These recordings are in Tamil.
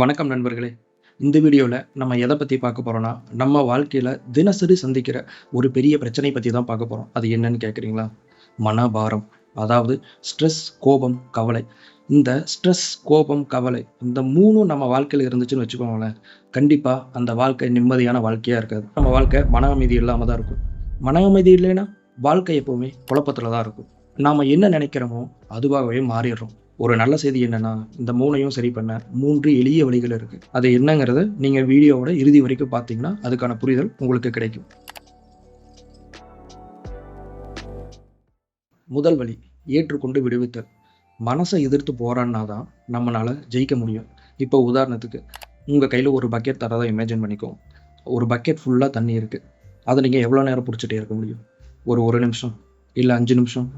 வணக்கம் நண்பர்களே. இந்த வீடியோவில் நம்ம எதை பற்றி பார்க்க போகிறோன்னா நம்ம வாழ்க்கையில் தினசரி சந்திக்கிற ஒரு பெரிய பிரச்சனை பற்றி தான் பார்க்க போகிறோம் அது என்னன்னு கேட்குறீங்களா மனபாரம் அதாவது ஸ்ட்ரெஸ் கோபம் கவலை. இந்த ஸ்ட்ரெஸ் கோபம் கவலை இந்த மூணும் நம்ம வாழ்க்கையில் இருந்துச்சுன்னு வச்சுக்கோங்களேன். கண்டிப்பாக அந்த வாழ்க்கை நிம்மதியான வாழ்க்கையாக இருக்காது. நம்ம வாழ்க்கை மன அமைதி இல்லாமல் தான் இருக்கும். மன அமைதி இல்லைன்னா வாழ்க்கை எப்போவுமே குழப்பத்தில் தான் இருக்கும். நாம் என்ன நினைக்கிறோமோ அதுவாகவே மாறிடுறோம். ஒரு நல்ல செய்தி என்னன்னா இந்த மூணையும் சரி பண்ண மூன்று எளிய வழிகள் இருக்கு. அது என்னங்கிறத நீங்க வீடியோவோட இறுதி வரைக்கும் பார்த்தீங்கன்னா அதுக்கான புரிதல் உங்களுக்கு கிடைக்கும். முதல் வழி ஏற்றுக்கொண்டு விடுவித்தல். மனசை எதிர்த்து போராடினா தான் நம்மளால ஜெயிக்க முடியும். இப்போ உதாரணத்துக்கு உங்க கையில ஒரு பக்கெட் தரதை இமேஜின் பண்ணிக்கோ. ஒரு பக்கெட் ஃபுல்லா தண்ணி இருக்கு. அதை நீங்க எவ்வளவு நேரம் பிடிச்சிட்டே இருக்க முடியும்? ஒரு ஒரு நிமிஷம் இல்லை அஞ்சு நிமிஷம்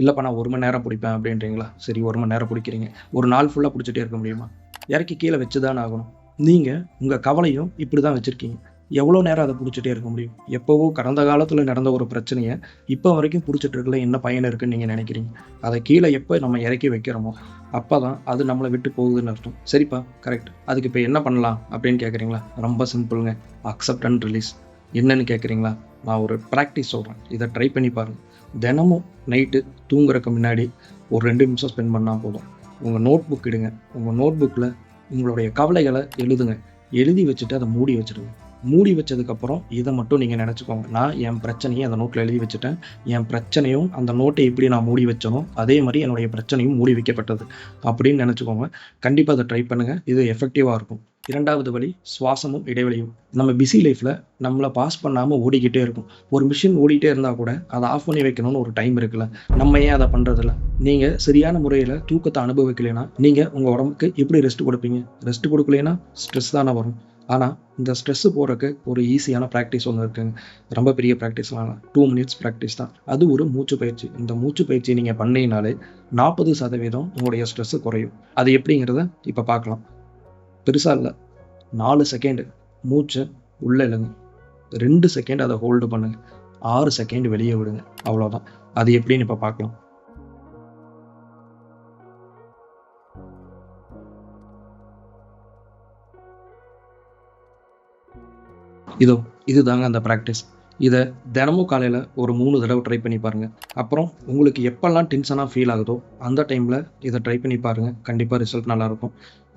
இல்லைப்பா நான் ஒரு மணி நேரம் பிடிப்பேன் அப்படின்றீங்களா? சரி ஒரு மணி நேரம் பிடிக்கிறீங்க. ஒரு நாள் ஃபுல்லாக பிடிச்சிட்டே இருக்க முடியுமா? இறக்கி கீழே வச்சு தான் ஆகணும். நீங்கள் உங்கள் கவலையும் இப்படி தான் வச்சுருக்கீங்க. எவ்வளோ நேரம் அதை பிடிச்சிட்டே இருக்க முடியும்? எப்போவோ கடந்த காலத்தில் நடந்த ஒரு பிரச்சனையை இப்போ வரைக்கும் பிடிச்சிட்டு இருக்கல என்ன பயன் இருக்குன்னு நீங்கள் நினைக்கிறீங்க? அதை கீழே எப்போ நம்ம இறக்கி வைக்கிறோமோ அப்போ தான் அது நம்மளை விட்டு போகுதுன்னு அர்த்தம். சரிப்பா கரெக்ட் அதுக்கு இப்போ என்ன பண்ணலாம் அப்படின்னு கேட்குறீங்களா ரொம்ப சிம்பிளுங்க அக்செப்ட் அண்ட் ரிலீஸ் என்னன்னு கேட்குறீங்களா நான் ஒரு ப்ராக்டிஸ் சொல்கிறேன் இதை ட்ரை பண்ணி பாருங்கள் தினமும் நைட்டு தூங்குறக்கு முன்னாடி ஒரு ரெண்டு நிமிஷம் ஸ்பெண்ட் பண்ணால் போதும். உங்கள் நோட் புக் எடுங்க உங்கள் நோட் புக்கில் உங்களுடைய கவலைகளை எழுதுங்க. எழுதி வச்சுட்டு அதை மூடி வச்சுடுங்க. மூடி வச்சதுக்கப்புறம் இதை மட்டும் நீங்கள் நினச்சிக்கோங்க. நான் என் பிரச்சனையை அந்த நோட்டில் எழுதி வச்சுட்டேன். என் பிரச்சனையும் அந்த நோட்டை எப்படி நான் மூடி வச்சனோ அதே மாதிரி என்னுடைய பிரச்சனையும் மூடி வைக்கப்பட்டது. அப்படின்னு நினச்சிக்கோங்க. கண்டிப்பாக அதை ட்ரை பண்ணுங்கள் இது எஃபெக்டிவாக இருக்கும். இரண்டாவது வழி சுவாசமும் இடைவெளியும். நம்ம பிஸி லைஃப்பில் நம்மளை பாஸ் பண்ணாமல் ஓடிக்கிட்டே இருக்கும் ஒரு மிஷின் ஓடிட்டே இருந்தால் கூட அதை ஆஃப் பண்ணி வைக்கணும்னு ஒரு டைம் இருக்குல்ல. நம்ம ஏன் அதை பண்ணுறதில்ல நீங்கள் சரியான முறையில் தூக்கத்தை அனுபவிக்கலைன்னா நீங்கள் உங்கள் உடம்புக்கு எப்படி ரெஸ்ட் கொடுப்பீங்க? ரெஸ்ட் கொடுக்கலைன்னா ஸ்ட்ரெஸ் தானே வரும். ஆனால் இந்த ஸ்ட்ரெஸ்ஸு போகிறதுக்கு ஒரு ஈஸியான ப்ராக்டிஸ் ஒன்று இருக்குங்க. ரொம்ப பெரிய ப்ராக்டிஸ்லாம் டூ மினிட்ஸ் ப்ராக்டிஸ் தான். அது ஒரு மூச்சு பயிற்சி. இந்த மூச்சு பயிற்சி நீங்கள் பண்ணீங்கனாலே நாற்பது சதவீதம் உங்களுடைய ஸ்ட்ரெஸ்ஸு குறையும். அது எப்படிங்கிறத இப்போ பார்க்கலாம். பெருசாக இல்லை. நாலு செகண்டு மூச்சை உள்ளே இழுங்க. ரெண்டு செகண்ட் அதை ஹோல்டு பண்ணுங்க. ஆறு செகண்ட் வெளியே விடுங்க. அவ்வளோதான் அது எப்படின்னு இப்போ பார்க்கலாம் இதோ இதுதாங்க அந்த ப்ராக்டிஸ் இதை தினமும் காலையில் ஒரு மூணு தடவை ட்ரை பண்ணி பாருங்கள் அப்புறம் உங்களுக்கு எப்போல்லாம் டென்ஷனாக ஃபீல் ஆகுதோ அந்த டைமில் இதை ட்ரை பண்ணி பாருங்கள் கண்டிப்பாக ரிசல்ட் நல்லாயிருக்கும்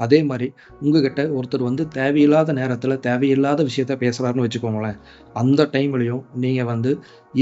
அதே மாதிரி உங்ககிட்ட ஒருத்தர் வந்து தேவையில்லாத நேரத்தில் தேவையில்லாத விஷயத்த பேசுகிறாருன்னு வச்சுக்கோங்களேன். அந்த டைம்லையும் நீங்கள் வந்து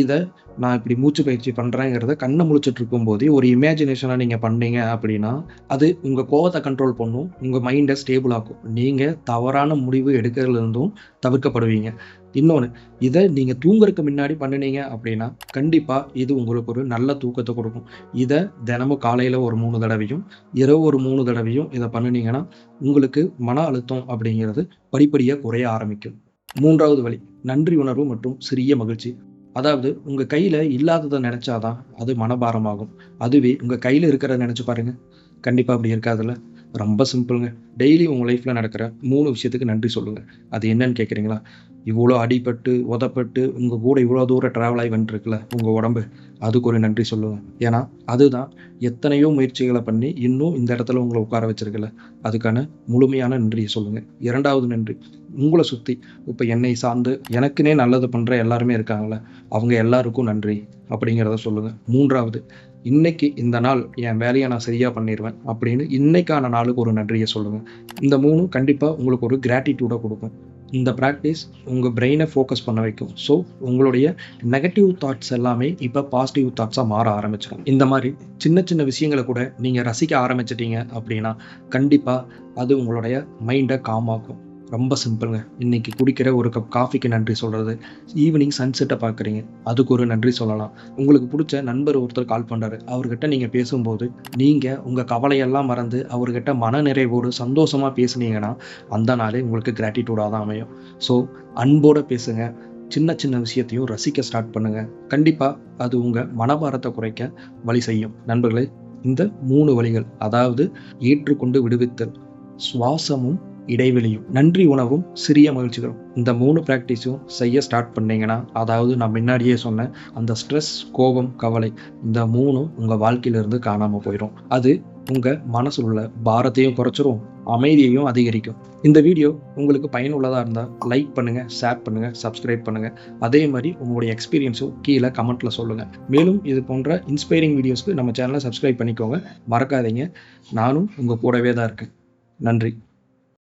இதை நான் இப்படி மூச்சு பயிற்சி பண்ணுறேங்கிறத கண்ணை முழிச்சிட்டு இருக்கும்போதே ஒரு இமேஜினேஷனாக நீங்கள் பண்ணீங்க அப்படின்னா அது உங்கள் கோவத்தை கண்ட்ரோல் பண்ணும் உங்கள் மைண்டை ஸ்டேபிள் ஆக்கும். நீங்கள் தவறான முடிவு எடுக்கிறதுலேருந்தும் தவிர்க்கப்படுவீங்க. இன்னொன்று இதை நீங்கள் தூங்குறதுக்கு முன்னாடி பண்ணினீங்க அப்படின்னா கண்டிப்பாக இது உங்களுக்கு ஒரு நல்ல தூக்கத்தை கொடுக்கும். இதை தினமும் காலையில் ஒரு மூணு தடவையும் இரவு ஒரு மூணு தடவையும் இதை பண்ணினீங்கன்னா உங்களுக்கு மன அழுத்தம் அப்படிங்கிறது படிப்படியாக குறைய ஆரம்பிக்கும். மூன்றாவது வழி நன்றி உணர்வு மற்றும் சிறிய மகிழ்ச்சி. அதாவது உங்கள் கையில் இல்லாததை நினச்சாதான் அது மனபாரமாகும். அதுவே உங்கள் கையில் இருக்கிறத நினச்சி பாருங்க. கண்டிப்பாக அப்படி இருக்காதுல்ல? ரொம்ப சிம்பிளுங்க. டெய்லி உங்கள் லைஃப்பில் நடக்கிற மூணு விஷயத்துக்கு நன்றி சொல்லுங்கள் அது என்னன்னு கேட்குறீங்களா இவ்வளோ அடிபட்டு உதப்பட்டு உங்கள் கூட இவ்வளோ தூரம் ட்ராவல் ஆகி வந்துருக்குல்ல உங்கள் உடம்பு. அதுக்கு ஒரு நன்றி சொல்லுங்கள் ஏன்னா அதுதான் எத்தனையோ முயற்சிகளை பண்ணி இன்னும் இந்த இடத்துல உங்களை உட்கார வச்சிருக்குல்ல. அதுக்கான முழுமையான நன்றியை சொல்லுங்கள் இரண்டாவது நன்றி உங்களை சுற்றி இப்போ என்னை சார்ந்து எனக்குனே நல்லது பண்ணுற எல்லாருமே இருக்காங்களே அவங்க எல்லாருக்கும் நன்றி அப்படிங்கிறத சொல்லுங்கள் மூன்றாவது இன்னைக்கு இந்த நாள் என் வேலையை நான் சரியாக பண்ணிடுவேன் அப்படின்னு இன்னைக்கான நாளுக்கு ஒரு நன்றியை சொல்லுங்கள் இந்த மூணும் கண்டிப்பாக உங்களுக்கு ஒரு கிராட்டிடியூடை கொடுக்கும். இந்த ப்ராக்டிஸ் உங்கள் பிரெயினை ஃபோக்கஸ் பண்ண வைக்கும். ஸோ உங்களுடைய நெகட்டிவ் தாட்ஸ் எல்லாமே இப்போ பாசிட்டிவ் தாட்ஸாக மாற ஆரம்பிச்சிடும். இந்த மாதிரி சின்ன சின்ன விஷயங்களை கூட நீங்கள் ரசிக்க ஆரம்பிச்சிட்டீங்க அப்படின்னா கண்டிப்பாக அது உங்களுடைய மைண்டை காமாக்கும் ரொம்ப சிம்பிளுங்க. இன்னைக்கு குடிக்கிற ஒரு கப் காஃபிக்கு நன்றி சொல்கிறது ஈவினிங் சன்செட்டை பார்க்குறீங்க அதுக்கு ஒரு நன்றி சொல்லலாம். உங்களுக்கு பிடிச்ச நண்பர் ஒருத்தர் கால் பண்ணுறாரு அவர்கிட்ட நீங்கள் பேசும்போது நீங்கள் உங்கள் கவலையெல்லாம் மறந்து அவர்கிட்ட மன நிறைவோடு சந்தோஷமாக பேசுனீங்கன்னா அந்த நாளே உங்களுக்கு கிராட்டிடியூடாக தான் அமையும். ஸோ அன்போடு பேசுங்க. சின்ன சின்ன விஷயத்தையும் ரசிக்க ஸ்டார்ட் பண்ணுங்கள் கண்டிப்பாக அது உங்கள் மனபாரத்தை குறைக்க வழி செய்யும். நண்பர்களே இந்த மூணு வழிகள் அதாவது ஏற்றுக்கொண்டு விடுவித்தல் சுவாசமும் இடைவெளியும். நன்றி உணவும் சிறிய மகிழ்ச்சிகளும். இந்த மூணு ப்ராக்டிஸும் செய்ய ஸ்டார்ட் பண்ணீங்கன்னா அதாவது நான் முன்னாடியே சொன்னேன் அந்த ஸ்ட்ரெஸ் கோபம் கவலை இந்த மூணும் உங்கள் வாழ்க்கையிலிருந்து காணாமல் போயிடும் அது உங்கள் மனசில் உள்ள பாரத்தையும் குறைச்சிரும் அமைதியையும் அதிகரிக்கும். இந்த வீடியோ உங்களுக்கு பயனுள்ளதாக இருந்தால் லைக் பண்ணுங்கள் ஷேர் பண்ணுங்கள் சப்ஸ்கிரைப் பண்ணுங்கள் அதே மாதிரி உங்களுடைய எக்ஸ்பீரியன்ஸும் கீழே கமெண்ட்டில் சொல்லுங்கள் மேலும் இது போன்ற இன்ஸ்பைரிங் வீடியோஸ்க்கு நம்ம சேனலை சப்ஸ்கிரைப் பண்ணிக்கோங்க. மறக்காதீங்க. நானும் உங்கள் கூடவே தான் இருக்கேன். நன்றி.